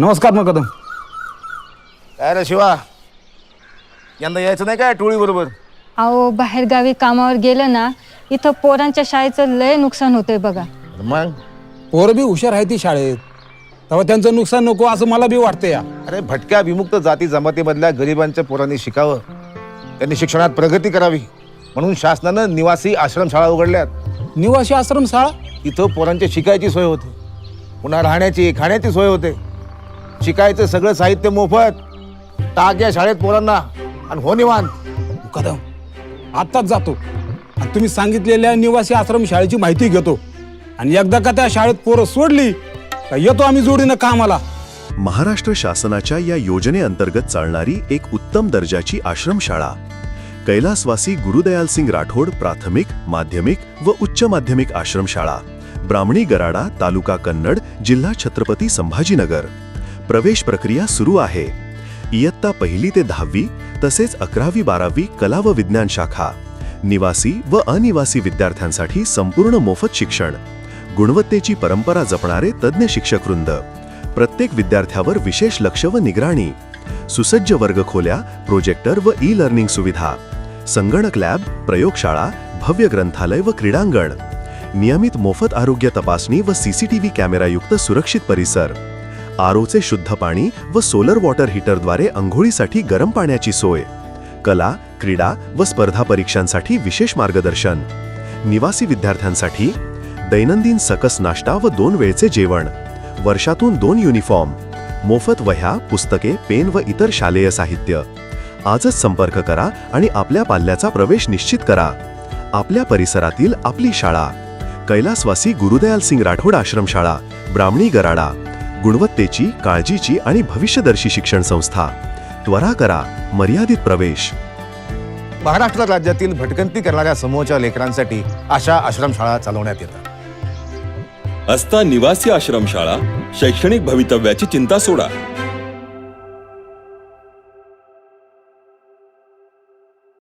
नमस्कार मकदम काय रे शिवा? यंदा यायचं नाही काय टोळी बरोबर? अहो बाहेरगावी कामावर गेलं ना इथं पोरांच्या शाळेचं लय नुकसान होतंय बघा. मग? पोरं बी हुशार आहे ती शाळेत. तेव्हा त्यांचं नुकसान नको असं मला बी वाटतं या अरे भटक्या विमुक्त जाती जमातीमधल्या गरिबांच्या पोरांनी शिकावं. त्यांनी शिक्षणात प्रगती करावी. म्हणून शासनानं निवासी आश्रमशाळा उघडल्यात. निवासी आश्रम शाळा इथं पोरांची शिकायची सोय होते. पुन्हा राहण्याची खाण्याची सोय होते. शिकायचं सगळं साहित्य मोफत. टाक या शाळेत पोरांना. आणि हो निवांत. मुकदम. आत्ताच जातो. आणि तुम्ही सांगितलेल्या निवासी आश्रम शाळेची माहिती घेतो. आणि एकदा का त्या शाळेत पोरं सोडली का येतो आम्ही जोडीनं कामाला. महाराष्ट्र शासनाच्या या योजनेअंतर्गत चालणारी एक उत्तम दर्जाची आश्रमशाळा. कैलासवासी गुरुदयाल सिंग राठोड प्राथमिक माध्यमिक व उच्च माध्यमिक आश्रमशाळा. ब्राह्मणी गराडा तालुका कन्नड जिल्हा छत्रपती संभाजीनगर. प्रवेश प्रक्रिया सुरू आहे. इयत्ता पहिली ते दहावी तसेच अकरावी बारावी कला व विज्ञान शाखा. निवासी व अनिवासी विद्यार्थ्यांसाठी संपूर्ण मोफत शिक्षण. गुणवत्तेची परंपरा जपणारे तज्ज्ञ शिक्षकवृंद. प्रत्येक विद्यार्थ्यावर विशेष लक्ष व निगराणी. सुसज्ज वर्गखोल्या प्रोजेक्टर व ई लर्निंग सुविधा. संगणक लॅब प्रयोगशाळा भव्य ग्रंथालय व क्रीडांगण. नियमित मोफत आरोग्य तपासणी व सीसीटीव्ही कॅमेरायुक्त सुरक्षित परिसर. आरोचे शुद्ध पाणी व सोलर वॉटर हीटरद्वारे अंघोळीसाठी गरम पाण्याची सोय. कला क्रीडा व स्पर्धा परीक्षांसाठी विशेष मार्गदर्शन. निवासी विद्यार्थ्यांसाठी दैनंदिन सकस नाश्ता व दोन वेळचे जेवण. वर्षातून दोन युनिफॉर्म. मोफत वह्या पुस्तके पेन व इतर शालेय साहित्य. आजच संपर्क करा आणि आपल्या पाल्याचा प्रवेश निश्चित करा. आपल्या परिसरातील आपली शाळा. कैलासवासी गुरुदयाल सिंग राठोड आश्रमशाळा ब्राह्मणी गराडा. गुणवत्तेची काळजीची आणि भविष्यदर्शी शिक्षण संस्था. त्वरा करा मर्यादित प्रवेश. महाराष्ट्र राज्यातील भटकंती करणाऱ्या समूहाच्या लेकरांसाठी अशा आश्रमशाळा चालवण्यात येतात. असता निवासी आश्रमशाळा शैक्षणिक भवितव्याची चिंता सोडा.